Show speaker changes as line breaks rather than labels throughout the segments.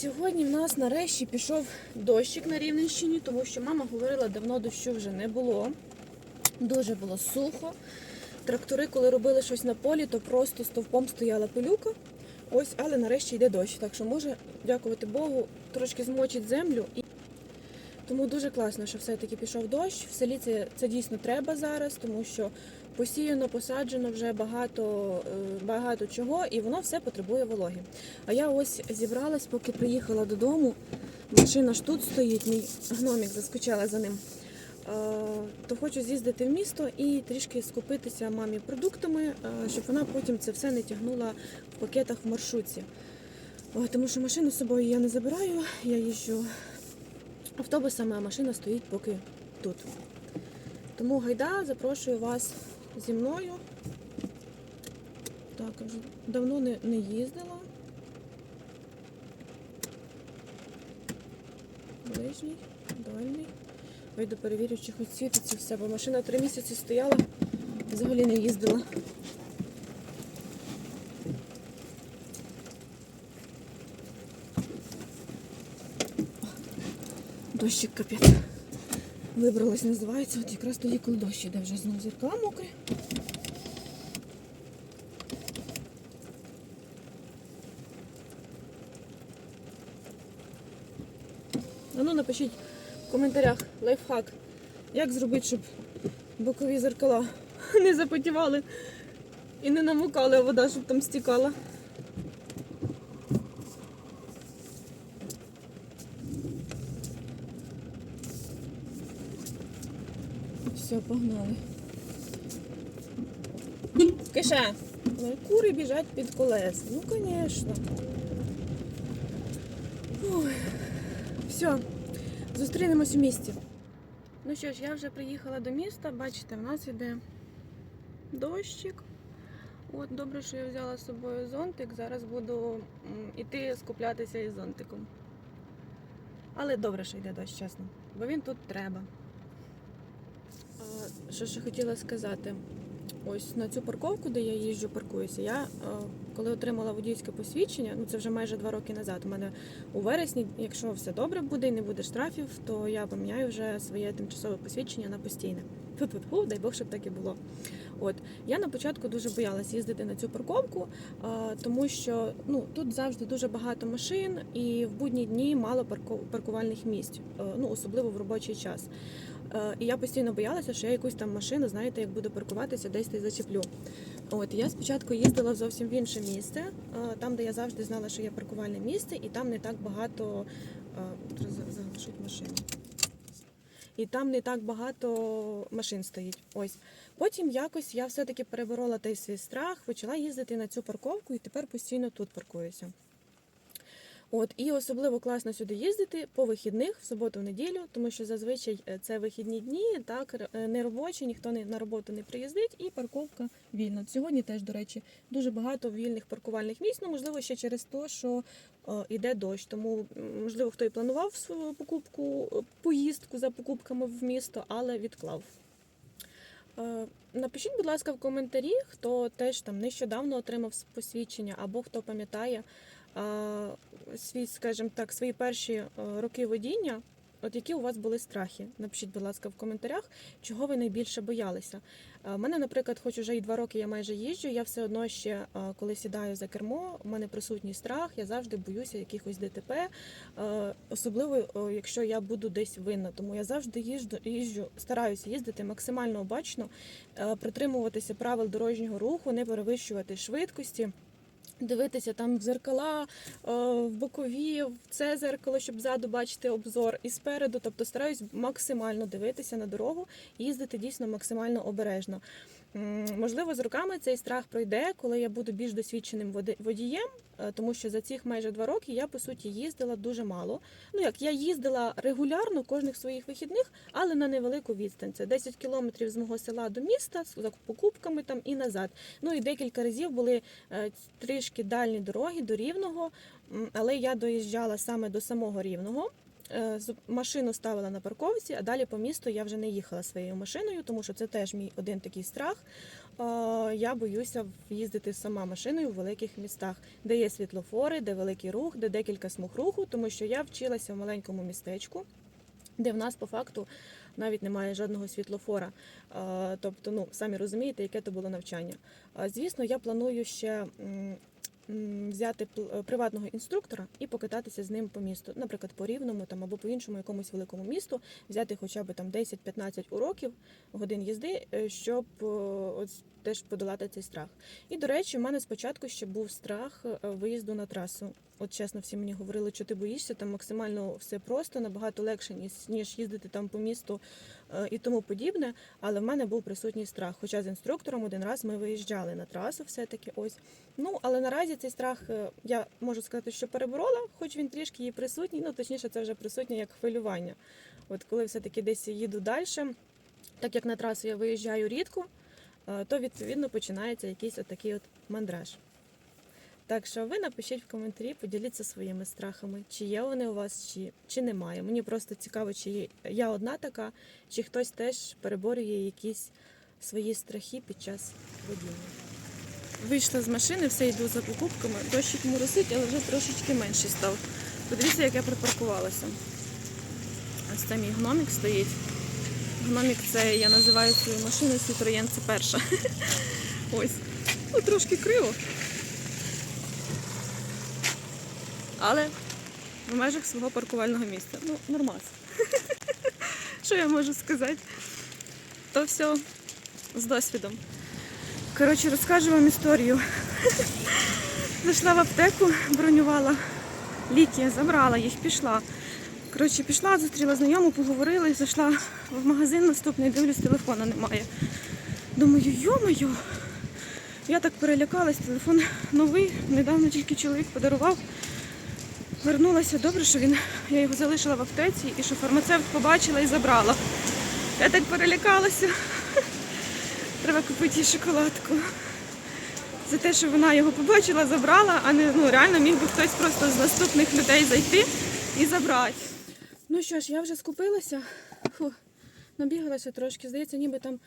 Сьогодні в нас нарешті пішов дощик на Рівненщині, тому що мама говорила, давно дощу вже не було. Дуже було сухо. Трактори, коли робили щось на полі, то просто стовпом стояла пилюка. Ось, але нарешті йде дощ. Так що може, дякувати Богу, трошки змочить землю. І... Тому дуже класно, що все-таки пішов дощ. В селі це, це дійсно треба зараз, тому що посіяно, посаджено вже багато, е, багато чого, і воно все потребує вологи. А я ось зібралась, поки приїхала додому. Машина ж тут стоїть, мій гномік заскучала за ним. Е, То хочу з'їздити в місто і трішки скупитися мамі продуктами, е, щоб вона потім це все не тягнула в пакетах в маршрутці. Тому що машину з собою я не забираю, я їжджу автобусами, а машина стоїть поки тут. Тому гайда, запрошую вас зі мною. Так, вже давно не, не їздила. Ближній, дальній. Вийду перевірю, чи хоч світиться все, бо машина три місяці стояла, взагалі не їздила. Дощик капець. Вибралась, називається, от якраз тоді, коли дощ іде вже знову зіркала мокрі. А ну напишіть в коментарях лайфхак, як зробити, щоб бокові зеркала не запотівали і не намокали, а вода, щоб там стікала. Все, погнали. Киша! Кури біжать під колеса. Ну, звісно. Все, зустрінемось у місті. Ну що ж, я вже приїхала до міста. Бачите, в нас іде дощик. От добре, що я взяла з собою зонтик. Зараз буду м, іти скуплятися із зонтиком. Але добре, що йде дощ, чесно. Бо він тут треба. А, Що ще хотіла сказати? Ось на цю парковку, де я їжджу, паркуюся, я е, коли отримала водійське посвідчення, ну це вже майже два роки назад. У мене у вересні, якщо все добре буде і не буде штрафів, то я поміняю вже своє тимчасове посвідчення на постійне. Фу-фу-фу, дай Бог, щоб так і було. От я на початку дуже боялась їздити на цю парковку, е, тому що ну тут завжди дуже багато машин, і в будні дні мало парку- паркувальних місць, е, ну особливо в робочий час. Е, І я постійно боялася, що я якусь там машину, знаєте, як буду паркуватися, десь й зачеплю. От я спочатку їздила зовсім в інше місце, е, там, де я завжди знала, що є паркувальне місце, і там не так багато е, треба за- заглушити машину. І там не так багато машин стоїть. Ось. Потім якось я все-таки переборола той свій страх, почала їздити на цю парковку і тепер постійно тут паркуюся. От і особливо класно сюди їздити по вихідних в суботу, в неділю, тому що зазвичай е, це вихідні дні, так е, не робочі, ніхто не на роботу не приїздить, і парковка вільна. Сьогодні теж, до речі, дуже багато вільних паркувальних місць. Ну можливо, ще через те, що е, іде дощ. Тому можливо, хто і планував свою покупку, поїздку за покупками в місто, але відклав. Напишіть, будь ласка, в коментарі, хто теж там нещодавно отримав посвідчення, або хто пам'ятає свій, скажімо так, свої перші е, роки водіння. От які у вас були страхи? Напишіть, будь ласка, в коментарях, чого ви найбільше боялися. У мене, наприклад, хоч уже і два роки я майже їжджу, я все одно ще, е, коли сідаю за кермо, у мене присутній страх, я завжди боюся якихось ДТП, е, особливо е, якщо я буду десь винна. Тому я завжди їжджу, їжджу стараюся їздити максимально обачно, е, притримуватися правил дорожнього руху, не перевищувати швидкості. Дивитися там в зеркала, е, в бокові, в це зеркало, щоб ззаду бачити обзор, і спереду. Тобто стараюсь максимально дивитися на дорогу, їздити дійсно максимально обережно. Можливо, з роками цей страх пройде, коли я буду більш досвідченим водієм, е, тому що за цих майже два роки я по суті їздила дуже мало. Ну як я їздила регулярно кожних своїх вихідних, але на невелику відстань. Це 10 кілометрів з мого села до міста з покупками там і назад. Ну і декілька разів були е, трішки дальні дороги до рівного, але я доїжджала саме до самого рівного. Е, машину ставила на парковці, а далі по місту я вже не їхала своєю машиною, тому що це теж мій один такий страх. Я боюся їздити сама машиною в великих містах, де є світлофори, де великий рух, де декілька смуг руху, тому що я вчилася в маленькому містечку, де в нас по факту навіть немає жодного світлофора. Тобто, ну самі розумієте, яке то було навчання. Звісно, я планую ще. Взяти е, приватного інструктора і покататися з ним по місту, наприклад, по рівному там або по іншому якомусь великому місту, взяти хоча б там 10-15 уроків годин їзди, е, щоб е, от теж подолати цей страх. І до речі, в мене спочатку ще був страх виїзду на трасу. От чесно, всі мені говорили, що ти боїшся, там максимально все просто, набагато легше, ніж, ніж їздити там по місту е, і тому подібне. Але в мене був присутній страх. Хоча з інструктором один раз ми виїжджали на трасу, все-таки ось. Ну але наразі цей страх е, я можу сказати, що переборола, хоч він трішки і присутній. Ну точніше, це вже присутнє як хвилювання. От коли все-таки десь їду далі, так як на трасу я виїжджаю рідко, е, то відповідно починається якийсь отакий от мандраж. Так що ви напишіть в коментарі, поділіться своїми страхами, чи є вони у вас, чи, чи немає. Мені просто цікаво, чи є- я одна така, чи хтось теж переборює якісь свої страхи під час водіння. Вийшла з машини, все йду за покупками. Дощик моросить, але вже трошечки менший став. Подивіться, як я припаркувалася. Ось там мій гномік стоїть. Гномік це я називаю свою машину Citroën, це перша. Ось. Ну, трошки криво. Але в межах свого паркувального місця. Ну, нормас. Що я можу сказати? То все з досвідом. Коротше, розкажу вам історію. Зайшла в аптеку, бронювала ліки, забрала їх, пішла. Коротше, пішла, зустріла знайому, поговорила зайшла в магазин наступний, дивлюсь, телефона немає. Думаю, йо-моє, я так перелякалась, телефон новий, недавно тільки чоловік подарував. Вернулася добре, що він, я його залишила в аптеці і що фармацевт побачила і забрала. Я так перелякалася. Треба купити їй шоколадку. За те, що вона його побачила, забрала, а не ну реально міг би хтось просто з наступних людей зайти і забрати. Ну що ж, я вже скупилася. Фу, набігалася трошки. Здається, ніби там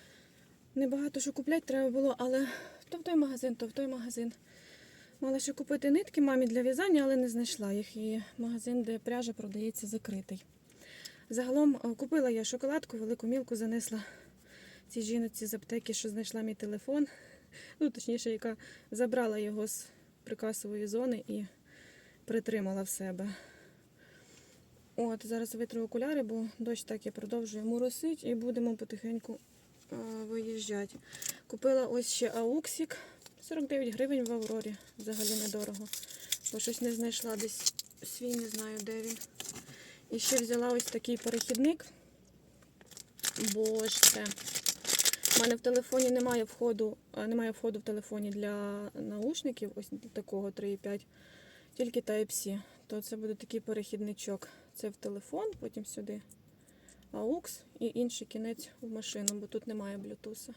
небагато що купляти треба було, але то в той магазин, то в той магазин. Мала ще купити нитки мамі для в'язання, але не знайшла їх. І магазин, де пряжа продається, закритий. Загалом е, купила я шоколадку, велику мілку занесла цій жіночці з аптеки, що знайшла мій телефон. Ну, точніше, яка забрала його з прикасової зони і притримала в себе. От, зараз витру окуляри, бо дощ так і продовжує моросить і будемо потихеньку е, виїжджати. Купила ось ще ауксік. 49 гривень в Аврорі. Взагалі недорого. Бо щось не знайшла десь свій, не знаю, де він. І ще взяла ось такий перехідник. Бо ж це. У мене в телефоні немає входу, е, немає входу в телефоні для наушників, ось такого 3,5, тільки Type-C. То це буде такий перехідничок. Це в телефон, потім сюди AUX і інший кінець в машину, бо тут немає Bluetooth.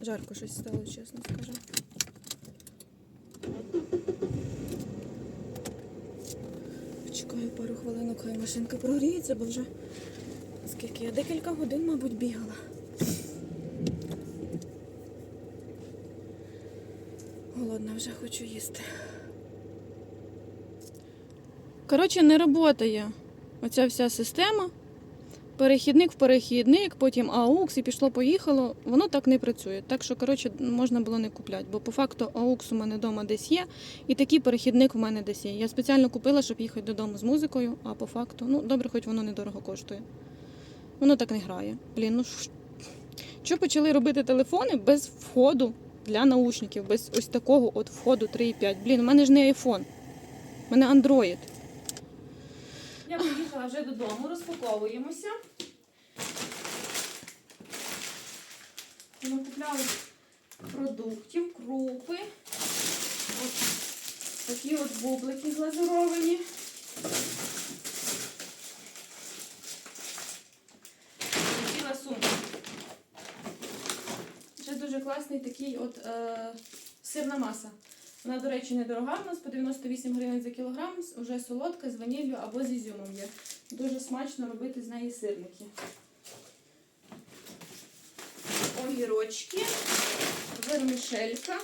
Жарко щось стало, чесно скажу. Чекаю пару хвилинок, хай машинка прогріється, бо вже скільки я декілька годин, мабуть, бігала. Голодна вже хочу їсти. Коротше, не працює оця вся система. Перехідник в перехідник, потім AUX і пішло-поїхало. Воно так не працює. Так що, коротше, можна було не купляти. Бо по факту AUX у мене вдома десь є, і такий перехідник у мене десь є. Я спеціально купила, щоб їхати додому з музикою, а по факту, ну добре, хоч воно недорого коштує. Воно так не грає. Блін, ну ш- що почали робити телефони без входу для наушників, без ось такого от входу 3,5. Блін, у мене ж не iPhone, у мене Android. Я приїхала вже додому, розпаковуємося. Ми купляли продуктів, крупи. Ось такі от бублики глазуровані. Ціла сумка. Ще дуже класний такий от е, сирна маса. Вона, до речі, недорога в нас по 98 гривень за кілограм, вже солодка з ваніллю або з ізюмом є. Дуже смачно робити з неї сирники. Огірочки, вермішелька,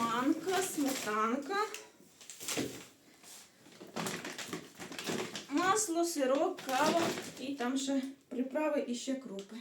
манка, сметанка, масло, сирок, кава і там ще приправи і ще крупи.